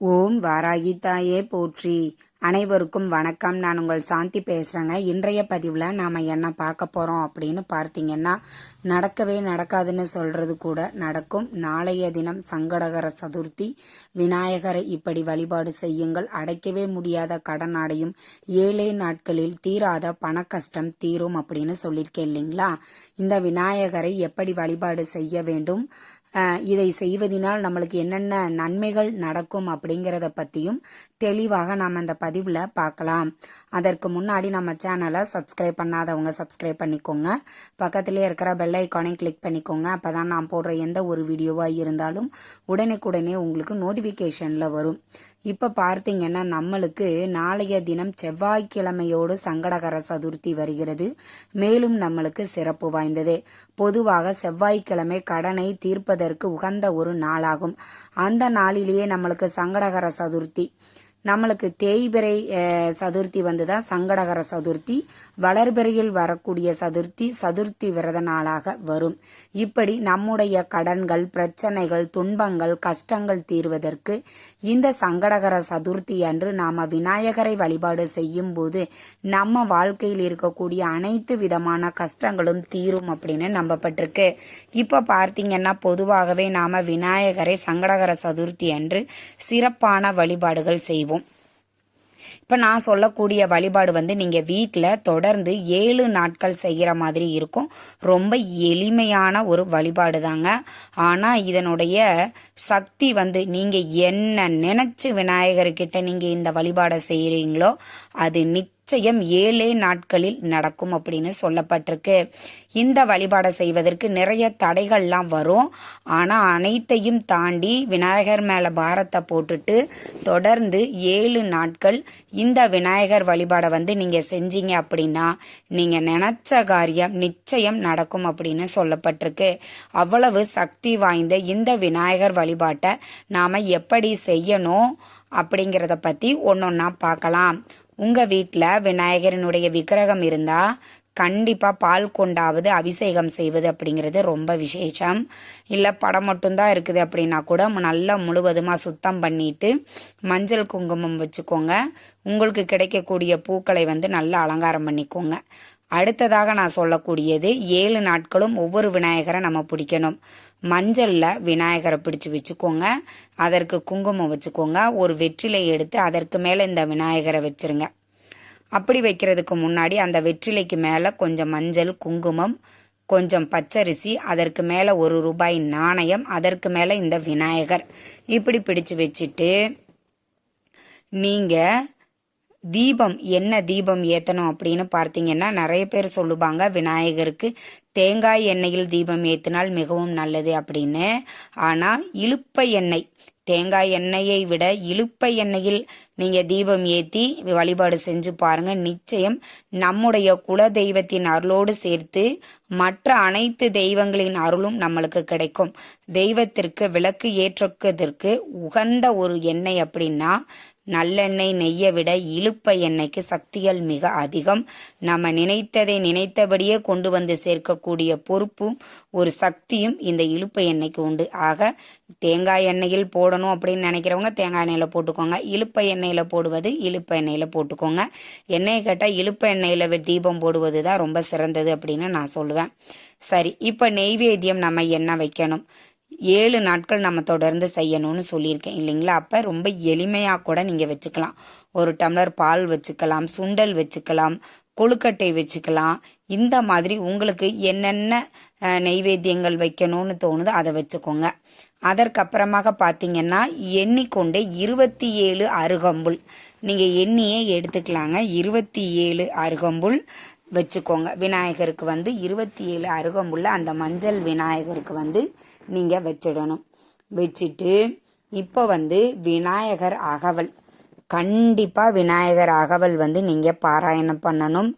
ஓம் வாராகி தாயே போற்றி. அனைவருக்கும் வணக்கம். நான் உங்கள் சாந்தி பேசுகிறேங்க இன்றைய பதிவில் நாம் என்ன பார்க்க போகிறோம் அப்படின்னு பார்த்தீங்கன்னா நடக்கவே நடக்காதுன்னு சொல்கிறது கூட நடக்கும். நாளைய தினம் சங்கடகர சதுர்த்தி. விநாயகரை இப்படி வழிபாடு செய்யுங்கள். அடைக்கவே முடியாத கடன் அடையும் ஏழே நாட்களில் தீராத பண கஷ்டம் தீரும் அப்படின்னு சொல்லியிருக்கேன் இல்லைங்களா? இந்த விநாயகரை எப்படி வழிபாடு செய்ய வேண்டும்? இதை செய்வதனால் நம்மளுக்கு என்னென்ன நன்மைகள் நடக்கும் அப்படிங்கிறத பற்றியும் தெளிவாக நாம் இந்த பதிவில் பார்க்கலாம். அதற்கு முன்னாடி நம்ம சேனலை சப்ஸ்கிரைப் பண்ணாதவங்க சப்ஸ்கிரைப் பண்ணிக்கோங்க. பக்கத்திலே இருக்கிற பெல் ஐக்கானை கிளிக் பண்ணிக்கோங்க. அப்போ தான் நான் போடுற எந்த ஒரு வீடியோவாக இருந்தாலும் உடனுக்குடனே உங்களுக்கு நோட்டிஃபிகேஷனில் வரும். இப்போ பார்த்தீங்கன்னா நம்மளுக்கு நாளைய தினம் செவ்வாய்க்கிழமையோடு சங்கடகர சதுர்த்தி வருகிறது. மேலும் நம்மளுக்கு சிறப்பு வாய்ந்தது. பொதுவாக செவ்வாய்க்கிழமை கடனை தீர்ப்பதற்கு உகந்த ஒரு நாளாகும். அந்த நாளிலேயே நம்மளுக்கு சங்கடகர சதுர்த்தி. நம்மளுக்கு தேய்பிறை சதுர்த்தி வந்து தான் சங்கடகர சதுர்த்தி. வளர்பிறையில் வரக்கூடிய சதுர்த்தி சதுர்த்தி விரத நாளாக வரும். இப்படி நம்முடைய கடன்கள் பிரச்சனைகள் துன்பங்கள் கஷ்டங்கள் தீர்வதற்கு இந்த சங்கடகர சதுர்த்தி அன்று நாம் விநாயகரை வழிபாடு செய்யும் போது நம்ம வாழ்க்கையில் இருக்கக்கூடிய அனைத்து விதமான கஷ்டங்களும் தீரும் அப்படின்னு நம்பப்பட்டிருக்கு. இப்போ பார்த்தீங்கன்னா பொதுவாகவே நாம் விநாயகரை சங்கடகர சதுர்த்தி அன்று சிறப்பான வழிபாடுகள் செய்வோம். இப்போ நான் சொல்லக்கூடிய வழிபாடு வந்து நீங்கள் வீட்டில் தொடர்ந்து ஏழு நாட்கள் செய்கிற மாதிரி இருக்கும். ரொம்ப எளிமையான ஒரு வழிபாடு தாங்க ஆனால் இதனுடைய சக்தி வந்து நீங்கள் என்ன நினச்சி விநாயகர்கிட்ட நீங்கள் இந்த வழிபாடை செய்கிறீங்களோ அது நிச்சயம் நிச்சயம் ஏழே நாட்களில் நடக்கும் அப்படின்னு சொல்லப்பட்டிருக்கு. இந்த வழிபாடை செய்வதற்கு நிறைய தடைகள்லாம் வரும். ஆனால் அனைத்தையும் தாண்டி விநாயகர் மேலே பாரத்தை போட்டுட்டு தொடர்ந்து ஏழு நாட்கள் இந்த விநாயகர் வழிபாடை வந்து நீங்கள் செஞ்சீங்க அப்படின்னா நீங்கள் நினச்ச காரியம் நிச்சயம் நடக்கும் அப்படின்னு சொல்லப்பட்டிருக்கு. அவ்வளவு சக்தி வாய்ந்த இந்த விநாயகர் வழிபாட்டை நாம் எப்படி செய்யணும் அப்படிங்கிறத பற்றி ஒன்றொன்னா பார்க்கலாம். உங்கள் வீட்டில் விநாயகரனுடைய விக்கிரகம் இருந்தால் கண்டிப்பாக பால் கொண்டாவது அபிஷேகம் செய்வது அப்படிங்கிறது ரொம்ப விசேஷம். இல்லை படம் மட்டும்தான் இருக்குது அப்படின்னா கூட நல்லா முழுவதுமாக சுத்தம் பண்ணிட்டு மஞ்சள் குங்குமம் வச்சுக்கோங்க. உங்களுக்கு கிடைக்கக்கூடிய பூக்களை வந்து நல்லா அலங்காரம் பண்ணிக்கோங்க. அடுத்ததாக நான் சொல்லக்கூடியது ஏழு நாட்களும் ஒவ்வொரு விநாயகரை நம்ம பிடிக்கணும். மஞ்சளில் விநாயகரை பிடிச்சு வச்சுக்கோங்க. அதற்கு குங்குமம் வச்சுக்கோங்க. ஒரு வெற்றிலை எடுத்து அதற்கு மேலே இந்த விநாயகரை வச்சுருங்க. அப்படி வைக்கிறதுக்கு முன்னாடி அந்த வெற்றிலைக்கு மேலே கொஞ்சம் மஞ்சள் குங்குமம் கொஞ்சம் பச்சரிசி அதற்கு மேலே ஒரு ரூபாய் நாணயம் அதற்கு மேலே இந்த விநாயகர். இப்படி பிடிச்சு வச்சுட்டு நீங்கள் தீபம் என்ன தீபம் ஏற்றணும் அப்படின்னு பார்த்தீங்கன்னா நிறைய பேர் சொல்லுவாங்க விநாயகருக்கு தேங்காய் எண்ணெயில் தீபம் ஏற்றினால் மிகவும் நல்லது அப்படின்னு. ஆனால் இழுப்ப எண்ணெய் தேங்காய் எண்ணெயை விட இழுப்ப எண்ணெயில் நீங்கள் தீபம் ஏற்றி வழிபாடு செஞ்சு பாருங்க. நிச்சயம் நம்முடைய குல தெய்வத்தின் அருளோடு சேர்த்து மற்ற அனைத்து தெய்வங்களின் அருளும் நம்மளுக்கு கிடைக்கும். தெய்வத்திற்கு விளக்கு ஏற்றுவதற்கு உகந்த ஒரு எண்ணெய் அப்படின்னா நல்லெண்ணெய் நெய்யை விட இழுப்ப எண்ணெய்க்கு சக்திகள் மிக அதிகம். நம்ம நினைத்ததை நினைத்தபடியே கொண்டு வந்து சேர்க்கக்கூடிய பொறுப்பும் ஒரு சக்தியும் இந்த இழுப்ப எண்ணெய்க்கு உண்டு. ஆக தேங்காய் எண்ணெயில் போடணும் அப்படின்னு நினைக்கிறவங்க தேங்காய் எண்ணெயில் போட்டுக்கோங்க. இழுப்ப எண்ணெயில் போடுவது இழுப்ப எண்ணெயில் போட்டுக்கோங்க. எண்ணெயை கேட்டால் இழுப்ப எண்ணெயில் தீபம் போடுவது தான் ரொம்ப சிறந்தது அப்படின்னு நான் சொல்லுவேன். சரி இப்போ நெய்வேத்தியம் நம்ம என்ன வைக்கணும். ஏழு நாட்கள் நம்ம தொடர்ந்து செய்யணும்னு சொல்லியிருக்கேன் இல்லைங்களா? அப்போ ரொம்ப எளிமையாக கூட நீங்கள் வச்சுக்கலாம். ஒரு டம்ளர் பால் வச்சுக்கலாம் சுண்டல் வச்சுக்கலாம் கொழுக்கட்டை வச்சுக்கலாம். இந்த மாதிரி உங்களுக்கு என்னென்ன நெய்வேத்தியங்கள் வைக்கணும்னு தோணுதோ அதை வச்சுக்கோங்க. அதற்கப்புறமாக பார்த்தீங்கன்னா எண்ணிக்கொண்டே இருபத்தி ஏழு அருகம்புல். நீங்கள் எண்ணியே எடுத்துக்கலாங்க. இருபத்தி ஏழு அருகம்புல் வச்சுக்கோங்க. விநாயகருக்கு வந்து இருபத்தி ஏழு அருகமுள்ள அந்த மஞ்சள் விநாயகருக்கு வந்து நீங்கள் வச்சிடணும். வச்சுட்டு இப்போ வந்து விநாயகர் அகவல். கண்டிப்பாக விநாயகர் அகவல் வந்து நீங்கள் பாராயணம் பண்ணணும்.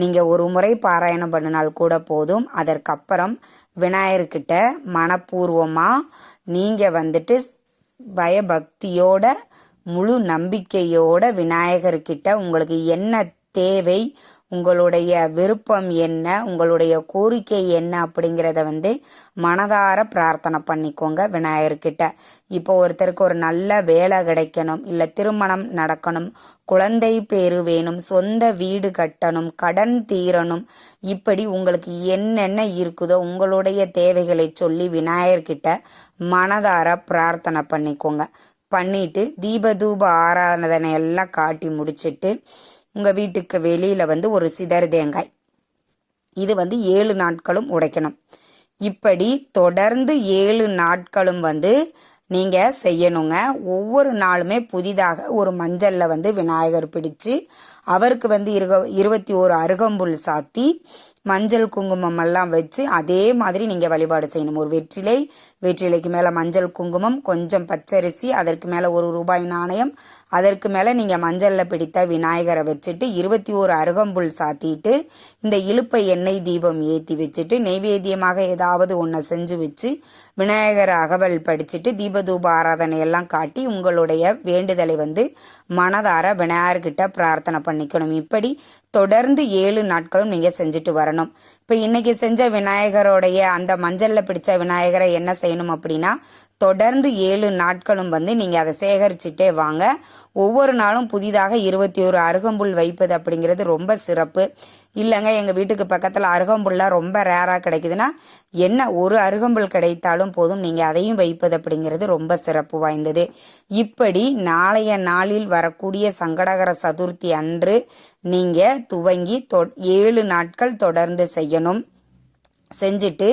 நீங்கள் ஒரு முறை பாராயணம் பண்ணினால் கூட போதும். அதற்கப்புறம் விநாயகர்கிட்ட மனப்பூர்வமாக நீங்கள் வந்துட்டு பயபக்தியோட முழு நம்பிக்கையோட விநாயகர்கிட்ட உங்களுக்கு என்ன தேவை உங்களுடைய விருப்பம் என்ன உங்களுடைய கோரிக்கை என்ன அப்படிங்கிறத வந்து மனதார பிரார்த்தனை பண்ணிக்கோங்க விநாயகர்கிட்ட. இப்போ ஒருத்தருக்கு ஒரு நல்ல வேலை கிடைக்கணும் இல்லை திருமணம் நடக்கணும் குழந்தை பேரு வேணும் சொந்த வீடு கட்டணும் கடன் தீரணும் இப்படி உங்களுக்கு என்னென்ன இருக்குதோ உங்களுடைய தேவைகளை சொல்லி விநாயகர்கிட்ட மனதார பிரார்த்தனை பண்ணிக்கோங்க. பண்ணிட்டு தீப தூப ஆராதனை எல்லாம் காட்டி முடிச்சிட்டு உங்கள் வீட்டுக்கு வெளியில் வந்து ஒரு சிதறு தேங்காய். இது வந்து ஏழு நாட்களும் உடைக்கணும். இப்படி தொடர்ந்து ஏழு நாட்களும் வந்து நீங்கள் செய்யணுங்க. ஒவ்வொரு நாளுமே புதிதாக ஒரு மஞ்சளில் வந்து விநாயகர் பிடிச்சு அவருக்கு வந்து இருக இருபத்தி ஓரு அருகம்புல் சாத்தி மஞ்சள் குங்குமம் எல்லாம் வச்சு அதே மாதிரி நீங்கள் வழிபாடு செய்யணும். ஒரு வெற்றிலை வெற்றிலைக்கு மேலே மஞ்சள் குங்குமம் கொஞ்சம் பச்சரிசி அதற்கு மேலே ஒரு ரூபாய் நாணயம் அதற்கு மேலே நீங்கள் மஞ்சளில் பிடித்த விநாயகரை வச்சுட்டு இருபத்தி ஓரு அருகம்புல் சாத்திட்டு இந்த இழுப்பை எண்ணெய் தீபம் ஏற்றி வச்சுட்டு நெய்வேத்தியமாக ஏதாவது ஒன்றை செஞ்சு வச்சு விநாயகர் அகவல் படிச்சுட்டு தீபதூப ஆராதனை எல்லாம் காட்டி உங்களுடைய வேண்டுதலை வந்து மனதார விநாயகர்கிட்ட பிரார்த்தனை பண்ணிக்கணும். இப்படி தொடர்ந்து ஏழு நாட்களும் நீங்கள் செஞ்சுட்டு வரணும். இப்போ இன்னைக்கு செஞ்ச விநாயகருடைய அந்த மஞ்சளில் பிடிச்ச விநாயகரை என்ன செய்யணும் அப்படின்னா தொடர்ந்து ஏழு நாட்களும் வந்து நீங்கள் அதை சேகரிச்சுட்டே வாங்க. ஒவ்வொரு நாளும் புதிதாக இருபத்தி ஒரு அருகம்புல் வைப்பது அப்படிங்கிறது ரொம்ப சிறப்பு. இல்லைங்க எங்கள் வீட்டுக்கு பக்கத்தில் அருகம்புல்லாம் ரொம்ப ரேராக கிடைக்குதுன்னா என்ன ஒரு அருகம்புல் கிடைத்தாலும் போதும் நீங்கள் அதையும் வைப்பது அப்படிங்கிறது ரொம்ப சிறப்பு வாய்ந்தது. இப்படி நாளைய நாளில் வரக்கூடிய சங்கடகர சதுர்த்தி அன்று நீங்கள் துவங்கி தொ ஏழு நாட்கள் தொடர்ந்து செய்யணும். செஞ்சுட்டு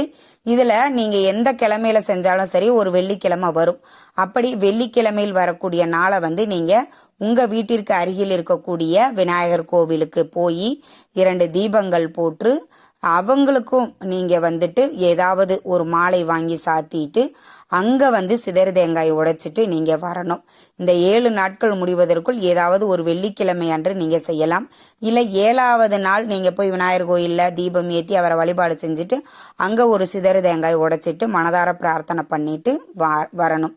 இதில் நீங்கள் எந்த கிழமையில செஞ்சாலும் சரி ஒரு வெள்ளிக்கிழமை வரும். அப்படி வெள்ளிக்கிழமையில் வரக்கூடிய நாளை வந்து நீங்கள் உங்கள் வீட்டிற்கு அருகில் இருக்கக்கூடிய விநாயகர் கோவிலுக்கு போய் இரண்டு தீபங்கள் போட்டு அவங்களுக்கும் நீங்கள் வந்துட்டு ஏதாவது ஒரு மாலை வாங்கி சாத்திட்டு அங்கே வந்து சிதறு தேங்காய் உடைச்சிட்டு நீங்கள் வரணும். இந்த ஏழு நாட்கள் முடிவதற்குள் ஏதாவது ஒரு வெள்ளிக்கிழமை அன்று நீங்கள் செய்யலாம். இல்லை ஏழாவது நாள் நீங்கள் போய் விநாயகர் கோயிலில் தீபம் ஏற்றி அவரை வழிபாடு செஞ்சுட்டு அங்கே ஒரு சிதறு தேங்காய் உடைச்சிட்டு மனதார பிரார்த்தனை பண்ணிட்டு வரணும்.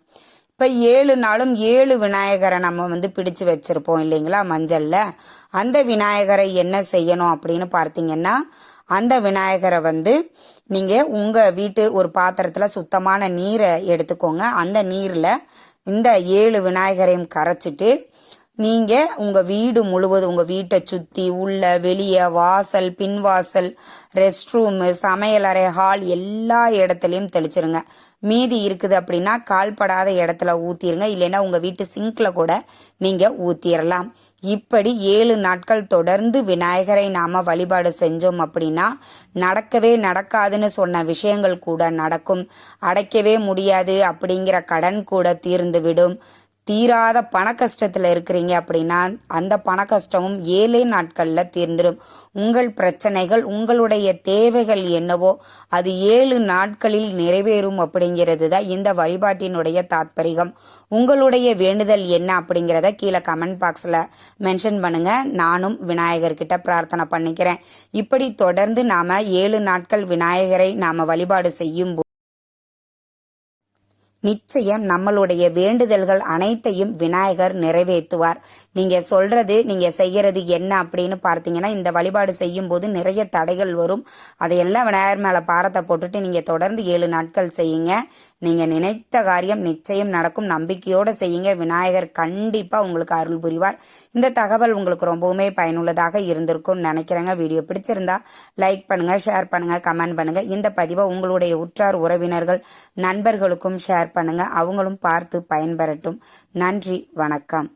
இப்போ ஏழு நாளும் ஏழு விநாயகரை நம்ம வந்து பிடிச்சு வச்சுருப்போம் இல்லைங்களா? மஞ்சளில். அந்த விநாயகரை என்ன செய்யணும் அப்படின்னு பார்த்தீங்கன்னா அந்த விநாயகரை வந்து நீங்கள் உங்கள் வீட்டு ஒரு பாத்திரத்தில் சுத்தமான நீரை எடுத்துக்கோங்க. அந்த நீரில் இந்த ஏழு விநாயகரையும் கரைச்சிட்டு நீங்கள் உங்கள் வீடு முழுவதும் உங்கள் வீட்டை சுற்றி உள்ள வெளியே வாசல் பின்வாசல் ரெஸ்ட் ரூமு சமையலறை ஹால் எல்லா இடத்துலையும் தெளிச்சிருங்க. மீதி இருக்குது அப்படின்னா கால்படாத இடத்துல ஊற்றிருங்க இல்லைன்னா உங்கள் வீட்டு சிங்கில் கூட நீங்கள் ஊற்றிடலாம் இப்படி ஏழு நாட்கள் தொடர்ந்து விநாயகரை நாம் வழிபாடு செஞ்சோம் அப்படின்னா நடக்கவே நடக்காதுன்னு சொன்ன விஷயங்கள் கூட நடக்கும். அடைக்கவே முடியாது அப்படிங்கிற கடன் கூட தீர்ந்து விடும். தீராத பண கஷ்டத்தில் இருக்கிறீங்க அப்படின்னா அந்த பண கஷ்டமும் ஏழே நாட்களில் தீர்ந்துடும். உங்கள் பிரச்சனைகள் உங்களுடைய தேவைகள் என்னவோ அது ஏழு நாட்களில் நிறைவேறும் அப்படிங்கிறது தான் இந்த வழிபாட்டினுடைய தாத்பரிகம். உங்களுடைய வேண்டுதல் என்ன அப்படிங்கிறத கீழே கமெண்ட் பாக்ஸில் மென்ஷன் பண்ணுங்க. நானும் விநாயகர்கிட்ட பிரார்த்தனை பண்ணிக்கிறேன். இப்படி தொடர்ந்து நாம் ஏழு நாட்கள் விநாயகரை நாம் வழிபாடு செய்யும் நிச்சயம் நம்மளுடைய வேண்டுதல்கள் அனைத்தையும் விநாயகர் நிறைவேற்றுவார். நீங்க சொல்றது நீங்க செய்யறது என்ன அப்படின்னு பார்த்தீங்கன்னா இந்த வழிபாடு செய்யும் போது நிறைய தடைகள் வரும். அதையெல்லாம் விநாயகர் மேல பாரத்தை போட்டுட்டு நீங்க தொடர்ந்து ஏழு நாட்கள் செய்யுங்க. நீங்க நினைத்த காரியம் நிச்சயம் நடக்கும். நம்பிக்கையோட செய்யுங்க. விநாயகர் கண்டிப்பா உங்களுக்கு அருள் புரிவார். இந்த தகவல் உங்களுக்கு ரொம்பவுமே பயனுள்ளதாக இருந்திருக்கும் நினைக்கிறேங்க. வீடியோ பிடிச்சிருந்தா லைக் பண்ணுங்க ஷேர் பண்ணுங்க கமெண்ட் பண்ணுங்க. இந்த பதிவை உங்களுடைய உற்றார் உறவினர்கள் நண்பர்களுக்கும் ஷேர் பண்ணுங்க. அவங்களும் பார்த்து பயன்பெறட்டும். நன்றி வணக்கம்.